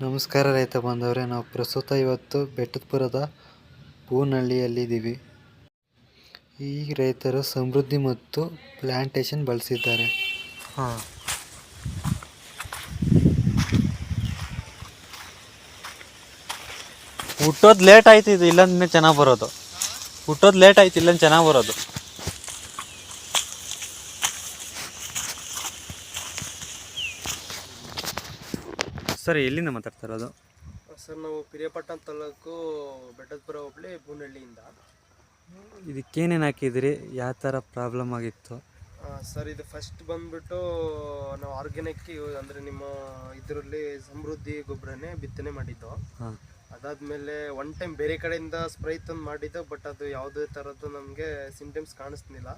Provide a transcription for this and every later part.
ನಮಸ್ಕಾರ ರೈತ ಬಾಂಧವ್ರೆ, ನಾವು ಪ್ರಸ್ತುತ ಇವತ್ತು ಬೆಟ್ಟದಪುರದ ಪೂನಹಳ್ಳಿಯಲ್ಲಿದ್ದೀವಿ ಈ ರೈತರು ಸಮೃದ್ಧಿ ಮತ್ತು ಪ್ಲಾಂಟೇಶನ್ ಬಳಸಿದ್ದಾರೆ. ಹಾಂ. ಹುಟ್ಟೋದು ಲೇಟ್ ಆಯ್ತು ಇದು ಇಲ್ಲಂದ್ರೆ ಚೆನ್ನಾಗಿ ಬರೋದು. ಹುಟ್ಟೋದು ಲೇಟ್ ಆಯ್ತು ಚೆನ್ನಾಗಿ ಬರೋದು. ಸರಿ ಎಲ್ಲಿಂದ ಮಾತಾಡ್ತಾ ಇರೋದು? ಸರ್ ನಾವು ಪಿರಿಯಪಟ್ಟಣ ತಾಲೂಕು ಬೆಟ್ಟದಪುರ ಹೋಬಳಿ ಬೂನಹಳ್ಳಿಯಿಂದ ಇದಕ್ಕೇನೇನು ಹಾಕಿದ್ರಿ? ಯಾವ ಥರ ಪ್ರಾಬ್ಲಮ್ ಆಗಿತ್ತು? ಸರ್ ಇದು ಫಸ್ಟ್ ಬಂದ್ಬಿಟ್ಟು ನಾವು ಆರ್ಗ್ಯಾನಿಕ್ ಅಂದರೆ ನಿಮ್ಮ ಇದರಲ್ಲಿ ಸಮೃದ್ಧಿ ಗೊಬ್ಬರನೇ ಬಿತ್ತನೆ ಮಾಡಿದ್ದು. ಹಾಂ. ಅದಾದಮೇಲೆ ಒನ್ ಟೈಮ್ ಬೇರೆ ಕಡೆಯಿಂದ ಸ್ಪ್ರೈ ತಂದು ಮಾಡಿದ್ದು ಬಟ್ ಅದು ಯಾವುದೇ ಥರದ್ದು ನಮಗೆ ಸಿಂಟಮ್ಸ್ ಕಾಣಿಸ್ತಿಲ್ಲ.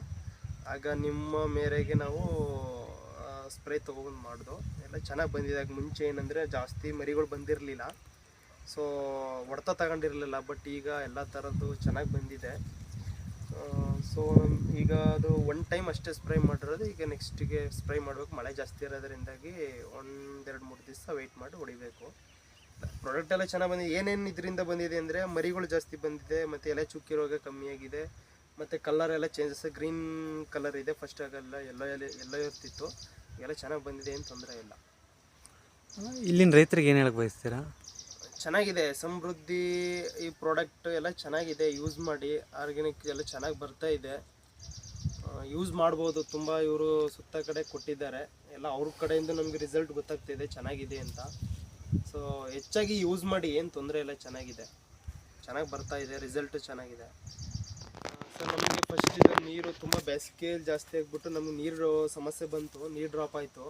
ಆಗ ನಿಮ್ಮ ಮೇರೆಗೆ ನಾವು ಸ್ಪ್ರೇ ತೊಗೊಂಡು ಮಾಡಿದ್ರು ಎಲ್ಲ ಚೆನ್ನಾಗಿ ಬಂದಿದೆ. ಮುಂಚೆ ಏನಂದರೆ ಜಾಸ್ತಿ ಮರಿಗಳು ಬಂದಿರಲಿಲ್ಲ. ಸೊ ಹೊಡೆತ ತಗೊಂಡಿರಲಿಲ್ಲ ಬಟ್ ಈಗ ಎಲ್ಲ ಥರದ್ದು ಚೆನ್ನಾಗಿ ಬಂದಿದೆ. ಸೊ ಈಗ ಅದು ಒನ್ ಟೈಮ್ ಅಷ್ಟೇ ಸ್ಪ್ರೇ ಮಾಡಿರೋದು. ಈಗ ನೆಕ್ಸ್ಟಿಗೆ ಸ್ಪ್ರೇ ಮಾಡಬೇಕು. ಮಳೆ ಜಾಸ್ತಿ ಇರೋದ್ರಿಂದಾಗಿ ಒಂದೆರಡು ಮೂರು ದಿವಸ ವೆಯ್ಟ್ ಮಾಡಿ ಹೊಡಿಬೇಕು. ಪ್ರಾಡಕ್ಟ್ ಎಲ್ಲ ಚೆನ್ನಾಗಿ ಬಂದಿದೆ. ಏನೇನು ಇದರಿಂದ ಬಂದಿದೆ ಅಂದರೆ ಮರಿಗಳು ಜಾಸ್ತಿ ಬಂದಿದೆ, ಮತ್ತು ಎಲೆ ಚುಕ್ಕಿ ಕಮ್ಮಿಯಾಗಿದೆ ಮತ್ತು ಕಲರ್ ಎಲ್ಲ ಚೇಂಜಸ್ ಗ್ರೀನ್ ಕಲರ್ ಇದೆ. ಫಸ್ಟ್ ಆಗೆಲ್ಲ ಎಲ್ಲ ಎಲೆ, ಎಲ್ಲ ಇರ್ತಿತ್ತು. ಎಲ್ಲ ಚೆನ್ನಾಗಿ ಬಂದಿದೆ ಏನು ತೊಂದರೆ ಇಲ್ಲ. ಇಲ್ಲಿನ ರೈತರಿಗೆ ಏನು ಹೇಳಕ್ಕೆ ಬಯಸ್ತೀರಾ? ಚೆನ್ನಾಗಿದೆ ಸಮೃದ್ಧಿ ಈ ಪ್ರಾಡಕ್ಟ್ ಎಲ್ಲ ಚೆನ್ನಾಗಿದೆ ಯೂಸ್ ಮಾಡಿ ಆರ್ಗ್ಯಾನಿಕ್ ಎಲ್ಲ ಚೆನ್ನಾಗಿ ಬರ್ತಾ ಇದೆ. ಯೂಸ್ ಮಾಡ್ಬೋದು ತುಂಬ ಇವರು ಸುತ್ತ ಕಡೆ ಕೊಟ್ಟಿದ್ದಾರೆ. ಎಲ್ಲ ಅವ್ರ ಕಡೆಯಿಂದ ನಮಗೆ ರಿಸಲ್ಟ್ ಗೊತ್ತಾಗ್ತಿದೆ ಚೆನ್ನಾಗಿದೆ ಅಂತ. ಸೊ ಹೆಚ್ಚಾಗಿ ಯೂಸ್ ಮಾಡಿ ಏನು ತೊಂದರೆ ಇಲ್ಲ ಚೆನ್ನಾಗಿದೆ. ಚೆನ್ನಾಗಿ ಬರ್ತಾ ಇದೆ ರಿಸಲ್ಟು ಚೆನ್ನಾಗಿದೆ. ಸರ್ ನಮಗೆ ತುಂಬ ಬೇಸಿಗೆಯಲ್ಲಿ ಜಾಸ್ತಿ ಆಗಿಬಿಟ್ಟು ನಮಗೆ ನೀರು ಸಮಸ್ಯೆ ಬಂತು, ನೀರು ಡ್ರಾಪ್ ಆಯಿತು.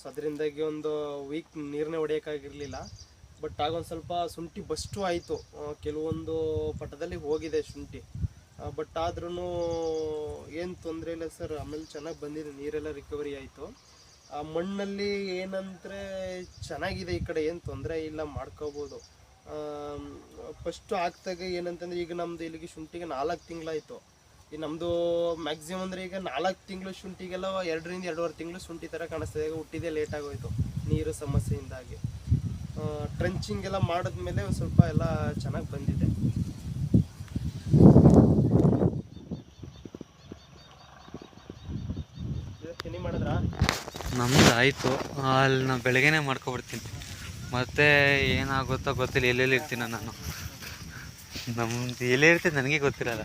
ಸೊ ಅದರಿಂದಾಗಿ ಒಂದು ವೀಕ್ ನೀರನ್ನೇ ಹೊಡೆಯೋಕ್ಕಾಗಿರಲಿಲ್ಲ. ಬಟ್ ಆಗೊಂದು ಸ್ವಲ್ಪ ಶುಂಠಿ ಬಸ್ಟು ಆಯಿತು. ಕೆಲವೊಂದು ಪಟದಲ್ಲಿ ಹೋಗಿದೆ ಶುಂಠಿ. ಬಟ್ ಆದ್ರೂ ಏನು ತೊಂದರೆ ಇಲ್ಲ ಸರ್ ಆಮೇಲೆ ಚೆನ್ನಾಗಿ ಬಂದಿದೆ, ನೀರೆಲ್ಲ ರಿಕವರಿ ಆಯಿತು. ಆ, ಮಣ್ಣಲ್ಲಿ ಏನಂದರೆ ಚೆನ್ನಾಗಿದೆ ಈ ಕಡೆ, ಏನು ತೊಂದರೆ ಇಲ್ಲ, ಮಾಡ್ಕೋಬೋದು. ಫಸ್ಟು ಆಗ್ತಾಗ ಏನಂತಂದ್ರೆ ಈಗ ನಮ್ಮದು ಇಲ್ಲಿಗೆ ಶುಂಠಿಗೆ ನಾಲ್ಕು ತಿಂಗಳಾಯಿತು. ಈ ನಮ್ಮದು ಮ್ಯಾಕ್ಸಿಮಮ್ ಅಂದರೆ ಈಗ ನಾಲ್ಕು ತಿಂಗಳು ಶುಂಠಿಗೆಲ್ಲ ಎರಡರಿಂದ ಎರಡೂವರೆ ತಿಂಗಳು ಶುಂಠಿ ಥರ ಕಾಣಿಸ್ತದೆ ಈಗ ಹುಟ್ಟಿದೆ ಲೇಟ್ ಆಗೋಯ್ತು, ನೀರು ಸಮಸ್ಯೆಯಿಂದಾಗಿ. ಟ್ರೆಂಚಿಂಗ್ ಎಲ್ಲ ಮಾಡಿದ್ಮೇಲೆ ಒಂದು ಸ್ವಲ್ಪ ಎಲ್ಲ ಚೆನ್ನಾಗಿ ಬಂದಿದೆ. ನಮ್ದು ಆಯಿತು. ಅಲ್ಲಿ ನಾನು ಬೆಳಗ್ಗೆನೆ ಮಾಡ್ಕೊಬಿಡ್ತೀನಿ. ಮತ್ತೆ ಏನಾಗುತ್ತೋ ಗೊತ್ತಿಲ್ಲ, ಎಲ್ಲೆಲ್ಲಿ ಇರ್ತೀನ ನಾನು. ನಮ್ದು ಎಲ್ಲೇ ಇರ್ತೀನಿ ನನಗೆ ಗೊತ್ತಿರಲ್ಲ.